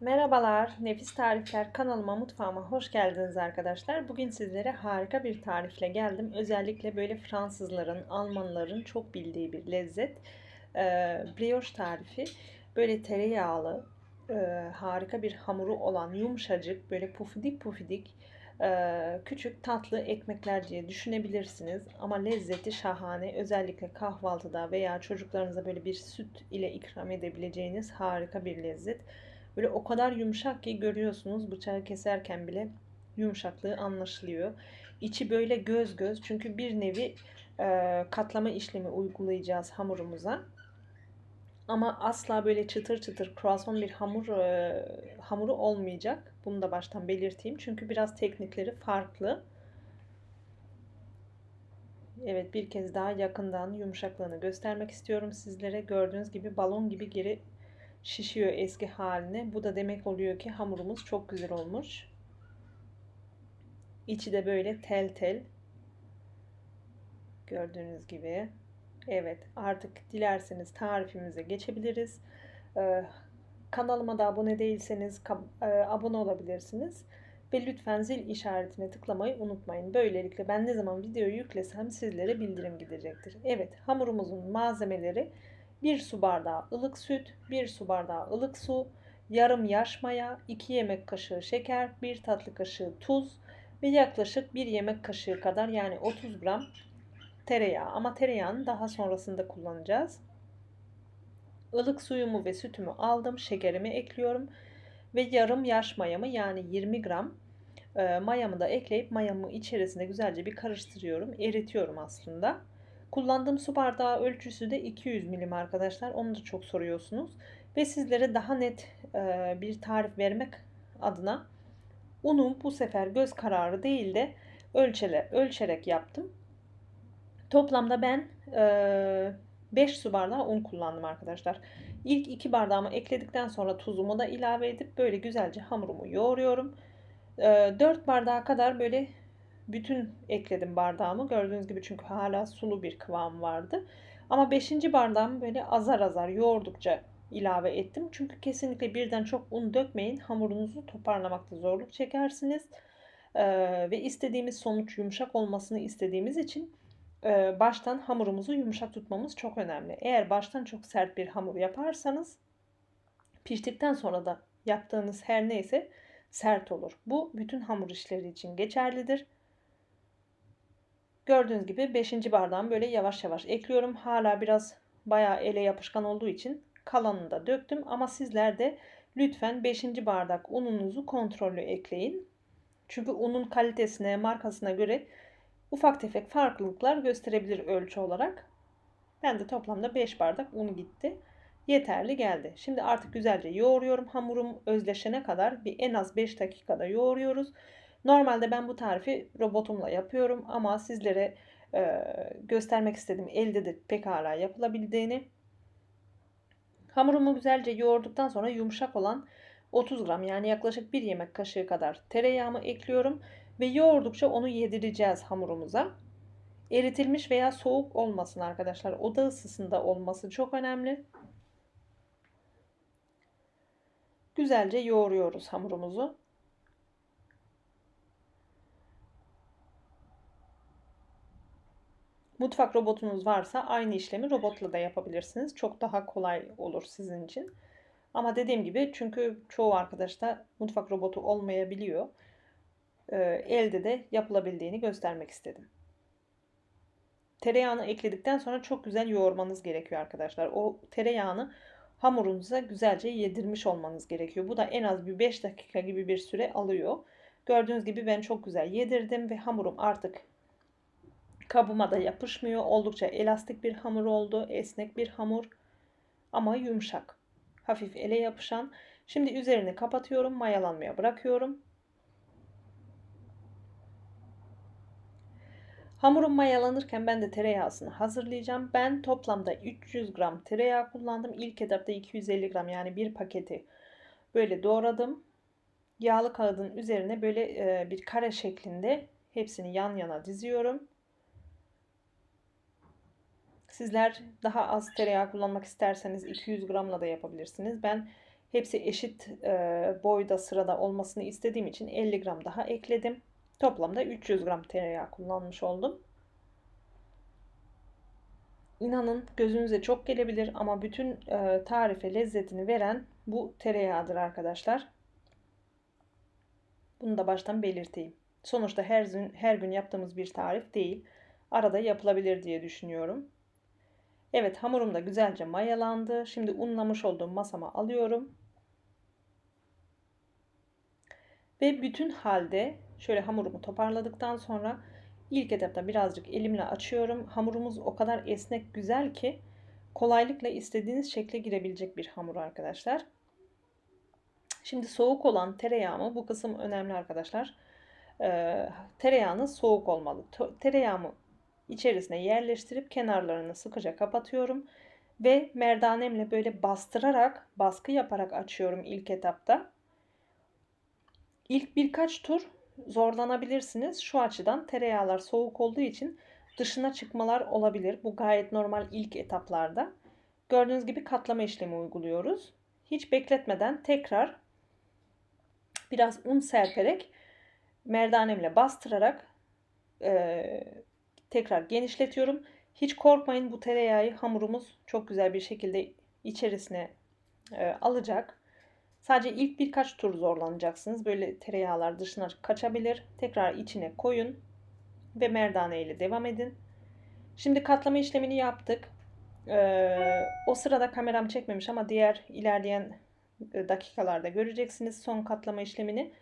Merhabalar, Nefis Tarifler kanalıma, mutfağıma hoş geldiniz arkadaşlar. Bugün sizlere harika bir tarifle geldim. Özellikle böyle Fransızların, Almanların çok bildiği bir lezzet. Ee, brioche tarifi. Böyle tereyağlı, e, harika bir hamuru olan yumuşacık, böyle pufidik pufidik, e, küçük tatlı ekmekler diye düşünebilirsiniz. Ama lezzeti şahane. Özellikle kahvaltıda veya çocuklarınıza böyle bir süt ile ikram edebileceğiniz harika bir lezzet. Böyle o kadar yumuşak ki görüyorsunuz bıçağı keserken bile yumuşaklığı anlaşılıyor. İçi böyle göz göz çünkü bir nevi e, katlama işlemi uygulayacağız hamurumuza. Ama asla böyle çıtır çıtır croissant bir hamur e, hamuru olmayacak. Bunu da baştan belirteyim. Çünkü biraz teknikleri farklı. Evet bir kez daha yakından yumuşaklığını göstermek istiyorum sizlere. Gördüğünüz gibi balon gibi geri şişiyor eski haline. Bu da demek oluyor ki hamurumuz çok güzel olmuş. İçi de böyle tel tel. Gördüğünüz gibi. Evet artık dilerseniz tarifimize geçebiliriz. Ee, kanalıma da abone değilseniz e, abone olabilirsiniz. Ve lütfen zil işaretine tıklamayı unutmayın. Böylelikle ben ne zaman video yüklesem sizlere bildirim gidecektir. Evet hamurumuzun malzemeleri 1 su bardağı ılık süt, 1 su bardağı ılık su, yarım yaş maya, 2 yemek kaşığı şeker, 1 tatlı kaşığı tuz ve yaklaşık 1 yemek kaşığı kadar yani 30 gram tereyağı ama tereyağını daha sonrasında kullanacağız. Ilık suyumu ve sütümü aldım, şekerimi ekliyorum ve yarım yaş mayamı yani 20 gram e, mayamı da ekleyip mayamı içerisinde güzelce bir karıştırıyorum, eritiyorum aslında. Kullandığım su bardağı ölçüsü de 200 milim arkadaşlar. Onu da çok soruyorsunuz. Ve sizlere daha net e, bir tarif vermek adına unu bu sefer göz kararı değil de ölçele, ölçerek yaptım. Toplamda ben e, 5 su bardağı un kullandım arkadaşlar. İlk 2 bardağımı ekledikten sonra tuzumu da ilave edip böyle güzelce hamurumu yoğuruyorum. E, 4 bardağa kadar böyle bütün ekledim bardağımı. Gördüğünüz gibi çünkü hala sulu bir kıvam vardı. Ama 5. bardağımı böyle azar azar yoğurdukça ilave ettim. Çünkü kesinlikle birden çok un dökmeyin. Hamurunuzu toparlamakta zorluk çekersiniz. Ee, ve istediğimiz sonuç yumuşak olmasını istediğimiz için e, baştan hamurumuzu yumuşak tutmamız çok önemli. Eğer baştan çok sert bir hamur yaparsanız piştikten sonra da yaptığınız her neyse sert olur. Bu bütün hamur işleri için geçerlidir. Gördüğünüz gibi 5. bardağım böyle yavaş yavaş ekliyorum. Hala biraz bayağı ele yapışkan olduğu için kalanını da döktüm. Ama sizler de lütfen 5. bardak ununuzu kontrollü ekleyin. Çünkü unun kalitesine, markasına göre ufak tefek farklılıklar gösterebilir ölçü olarak. Ben de toplamda 5 bardak un gitti. Yeterli geldi. Şimdi artık güzelce yoğuruyorum. Hamurum özleşene kadar bir en az 5 dakikada yoğuruyoruz. Normalde ben bu tarifi robotumla yapıyorum ama sizlere e, göstermek istedim elde de pekala yapılabildiğini. Hamurumu güzelce yoğurduktan sonra yumuşak olan 30 gram yani yaklaşık 1 yemek kaşığı kadar tereyağımı ekliyorum ve yoğurdukça onu yedireceğiz hamurumuza. Eritilmiş veya soğuk olmasın arkadaşlar. Oda ısısında olması çok önemli. Güzelce yoğuruyoruz hamurumuzu. Mutfak robotunuz varsa aynı işlemi robotla da yapabilirsiniz. Çok daha kolay olur sizin için. Ama dediğim gibi çünkü çoğu arkadaşta mutfak robotu olmayabiliyor. Ee, elde de yapılabildiğini göstermek istedim. Tereyağını ekledikten sonra çok güzel yoğurmanız gerekiyor arkadaşlar. O tereyağını hamurunuza güzelce yedirmiş olmanız gerekiyor. Bu da en az bir 5 dakika gibi bir süre alıyor. Gördüğünüz gibi ben çok güzel yedirdim ve hamurum artık Kabıma da yapışmıyor. Oldukça elastik bir hamur oldu. Esnek bir hamur. Ama yumuşak. Hafif ele yapışan. Şimdi üzerini kapatıyorum. Mayalanmaya bırakıyorum. Hamurum mayalanırken ben de tereyağısını hazırlayacağım. Ben toplamda 300 gram tereyağı kullandım. İlk etapta 250 gram yani bir paketi böyle doğradım. Yağlı kağıdın üzerine böyle bir kare şeklinde hepsini yan yana diziyorum. Sizler daha az tereyağı kullanmak isterseniz 200 gramla da yapabilirsiniz. Ben Hepsi eşit e, boyda sırada olmasını istediğim için 50 gram daha ekledim. Toplamda 300 gram tereyağı kullanmış oldum. İnanın gözünüze çok gelebilir ama bütün e, tarife lezzetini veren bu tereyağıdır arkadaşlar. Bunu da baştan belirteyim. Sonuçta her gün, her gün yaptığımız bir tarif değil. Arada yapılabilir diye düşünüyorum. Evet hamurum da güzelce mayalandı. Şimdi unlamış olduğum masama alıyorum. Ve bütün halde şöyle hamurumu toparladıktan sonra ilk etapta birazcık elimle açıyorum. Hamurumuz o kadar esnek güzel ki kolaylıkla istediğiniz şekle girebilecek bir hamur arkadaşlar. Şimdi soğuk olan tereyağımı bu kısım önemli arkadaşlar. Ee, tereyağınız soğuk olmalı. Tereyağımı içerisine yerleştirip kenarlarını sıkıca kapatıyorum ve merdanemle böyle bastırarak baskı yaparak açıyorum ilk etapta. İlk birkaç tur zorlanabilirsiniz. Şu açıdan tereyağlar soğuk olduğu için dışına çıkmalar olabilir. Bu gayet normal ilk etaplarda. Gördüğünüz gibi katlama işlemi uyguluyoruz. Hiç bekletmeden tekrar biraz un serperek merdanemle bastırarak e, tekrar genişletiyorum. Hiç korkmayın bu tereyağı hamurumuz çok güzel bir şekilde içerisine e, alacak. Sadece ilk birkaç tur zorlanacaksınız. Böyle tereyağlar dışına kaçabilir. Tekrar içine koyun ve merdane ile devam edin. Şimdi katlama işlemini yaptık. Ee, o sırada kameram çekmemiş ama diğer ilerleyen e, dakikalarda göreceksiniz son katlama işlemini.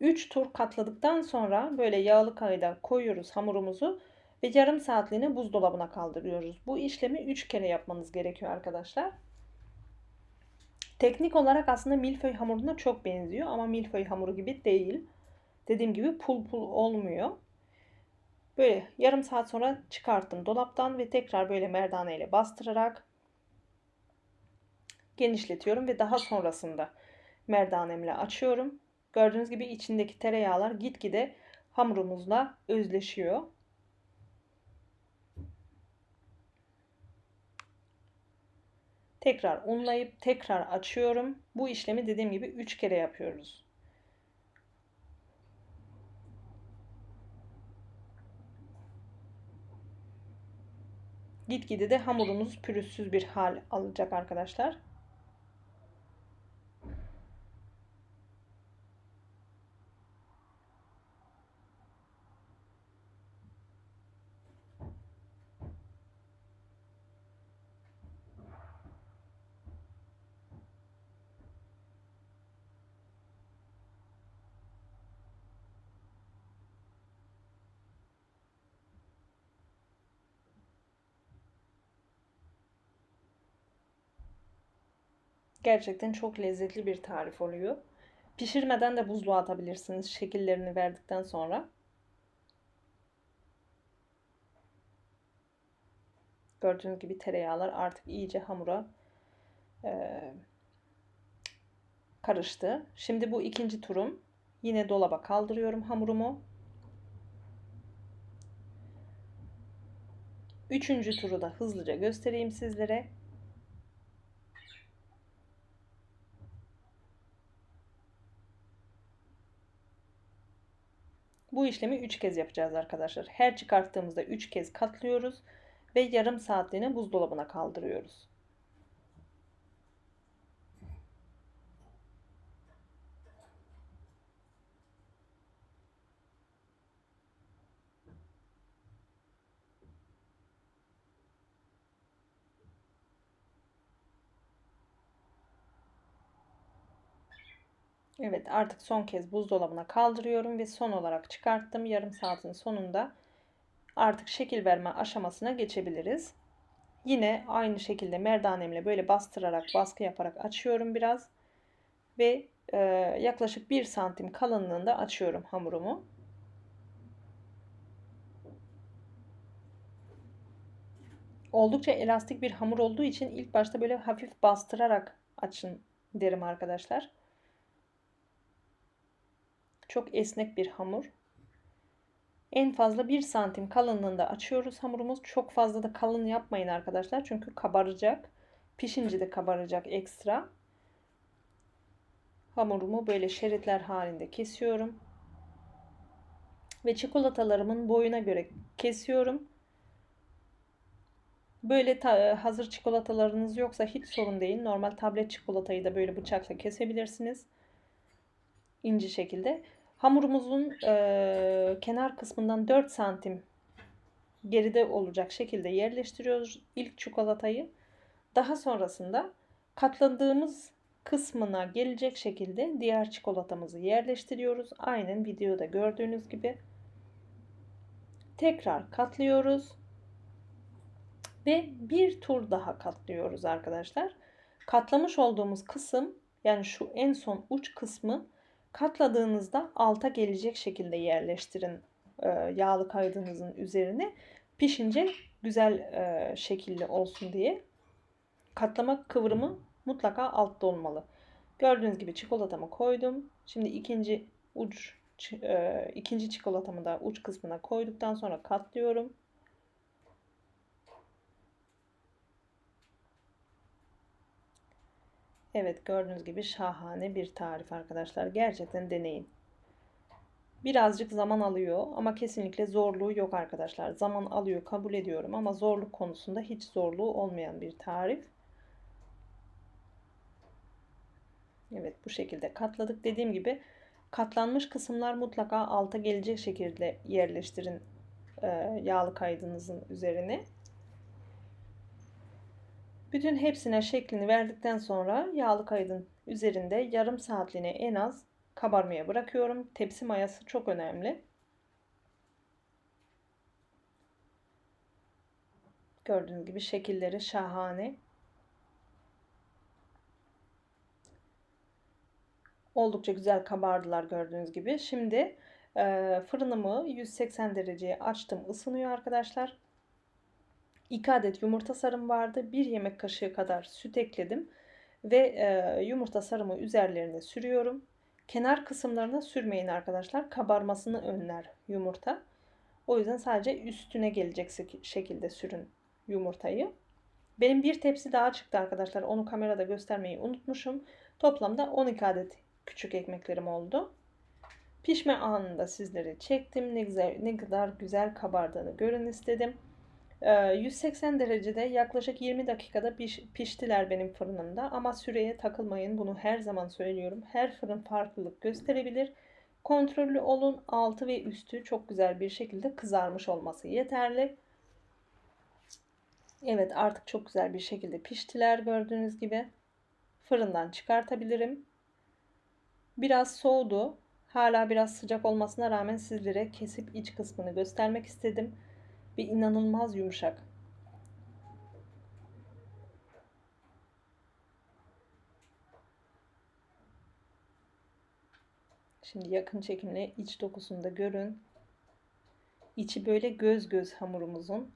3 tur katladıktan sonra böyle yağlı kayda koyuyoruz hamurumuzu ve yarım saatliğine buzdolabına kaldırıyoruz. Bu işlemi 3 kere yapmanız gerekiyor arkadaşlar. Teknik olarak aslında milföy hamuruna çok benziyor ama milföy hamuru gibi değil. Dediğim gibi pul pul olmuyor. Böyle yarım saat sonra çıkarttım dolaptan ve tekrar böyle merdane ile bastırarak genişletiyorum ve daha sonrasında merdanemle açıyorum. Gördüğünüz gibi içindeki tereyağlar gitgide hamurumuzla özleşiyor. Tekrar unlayıp tekrar açıyorum. Bu işlemi dediğim gibi 3 kere yapıyoruz. Gitgide de hamurumuz pürüzsüz bir hal alacak arkadaşlar. Gerçekten çok lezzetli bir tarif oluyor. Pişirmeden de buzluğa atabilirsiniz şekillerini verdikten sonra. Gördüğünüz gibi tereyağlar artık iyice hamura e, karıştı. Şimdi bu ikinci turum. Yine dolaba kaldırıyorum hamurumu. Üçüncü turu da hızlıca göstereyim sizlere. Bu işlemi 3 kez yapacağız arkadaşlar. Her çıkarttığımızda 3 kez katlıyoruz ve yarım saatliğine buzdolabına kaldırıyoruz. Evet artık son kez buzdolabına kaldırıyorum ve son olarak çıkarttım. Yarım saatin sonunda artık şekil verme aşamasına geçebiliriz. Yine aynı şekilde merdanemle böyle bastırarak baskı yaparak açıyorum biraz. Ve e, yaklaşık 1 santim kalınlığında açıyorum hamurumu. Oldukça elastik bir hamur olduğu için ilk başta böyle hafif bastırarak açın derim arkadaşlar. Çok esnek bir hamur. En fazla 1 santim kalınlığında açıyoruz hamurumuz. Çok fazla da kalın yapmayın arkadaşlar. Çünkü kabaracak. Pişince de kabaracak ekstra. Hamurumu böyle şeritler halinde kesiyorum. Ve çikolatalarımın boyuna göre kesiyorum. Böyle hazır çikolatalarınız yoksa hiç sorun değil. Normal tablet çikolatayı da böyle bıçakla kesebilirsiniz. İnce şekilde. Hamurumuzun e, kenar kısmından 4 santim geride olacak şekilde yerleştiriyoruz ilk çikolatayı. Daha sonrasında katladığımız kısmına gelecek şekilde diğer çikolatamızı yerleştiriyoruz. Aynen videoda gördüğünüz gibi. Tekrar katlıyoruz. Ve bir tur daha katlıyoruz arkadaşlar. Katlamış olduğumuz kısım yani şu en son uç kısmı katladığınızda alta gelecek şekilde yerleştirin e, yağlı kaydığınızın üzerine. Pişince güzel e, şekilli olsun diye. Katlama kıvrımı mutlaka altta olmalı. Gördüğünüz gibi çikolatamı koydum. Şimdi ikinci uç e, ikinci çikolatamı da uç kısmına koyduktan sonra katlıyorum. Evet gördüğünüz gibi şahane bir tarif arkadaşlar. Gerçekten deneyin. Birazcık zaman alıyor ama kesinlikle zorluğu yok arkadaşlar. Zaman alıyor kabul ediyorum ama zorluk konusunda hiç zorluğu olmayan bir tarif. Evet bu şekilde katladık. Dediğim gibi katlanmış kısımlar mutlaka alta gelecek şekilde yerleştirin yağlı kaydınızın üzerine. Bütün hepsine şeklini verdikten sonra yağlı kaydın üzerinde yarım saatliğine en az kabarmaya bırakıyorum. Tepsi mayası çok önemli. Gördüğünüz gibi şekilleri şahane. Oldukça güzel kabardılar gördüğünüz gibi. Şimdi fırınımı 180 dereceye açtım. ısınıyor arkadaşlar. 2 adet yumurta sarım vardı. 1 yemek kaşığı kadar süt ekledim. Ve e, yumurta sarımı üzerlerine sürüyorum. Kenar kısımlarına sürmeyin arkadaşlar. Kabarmasını önler yumurta. O yüzden sadece üstüne gelecek şekilde sürün yumurtayı. Benim bir tepsi daha çıktı arkadaşlar. Onu kamerada göstermeyi unutmuşum. Toplamda 12 adet küçük ekmeklerim oldu. Pişme anında sizleri çektim. Ne güzel ne kadar güzel kabardığını görün istedim. 180 ee, derecede yaklaşık 20 dakikada piş, piştiler benim fırınımda ama süreye takılmayın bunu her zaman söylüyorum. Her fırın farklılık gösterebilir. Kontrollü olun altı ve üstü çok güzel bir şekilde kızarmış olması yeterli. Evet artık çok güzel bir şekilde piştiler gördüğünüz gibi. Fırından çıkartabilirim. Biraz soğudu. Hala biraz sıcak olmasına rağmen sizlere kesip iç kısmını göstermek istedim ve inanılmaz yumuşak. Şimdi yakın çekimle iç dokusunu da görün. İçi böyle göz göz hamurumuzun.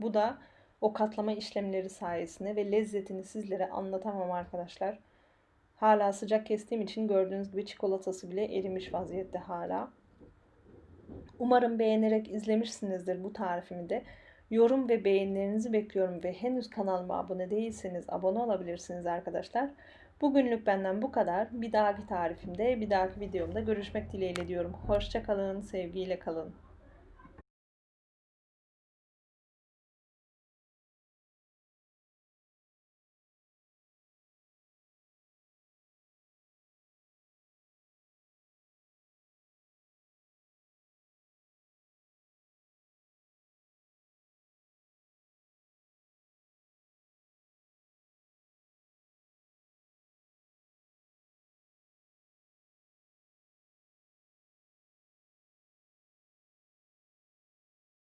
Bu da o katlama işlemleri sayesinde ve lezzetini sizlere anlatamam arkadaşlar. Hala sıcak kestiğim için gördüğünüz gibi çikolatası bile erimiş vaziyette hala. Umarım beğenerek izlemişsinizdir bu tarifimi de. Yorum ve beğenilerinizi bekliyorum ve henüz kanalıma abone değilseniz abone olabilirsiniz arkadaşlar. Bugünlük benden bu kadar. Bir dahaki tarifimde, bir dahaki videomda görüşmek dileğiyle diyorum. Hoşçakalın, sevgiyle kalın.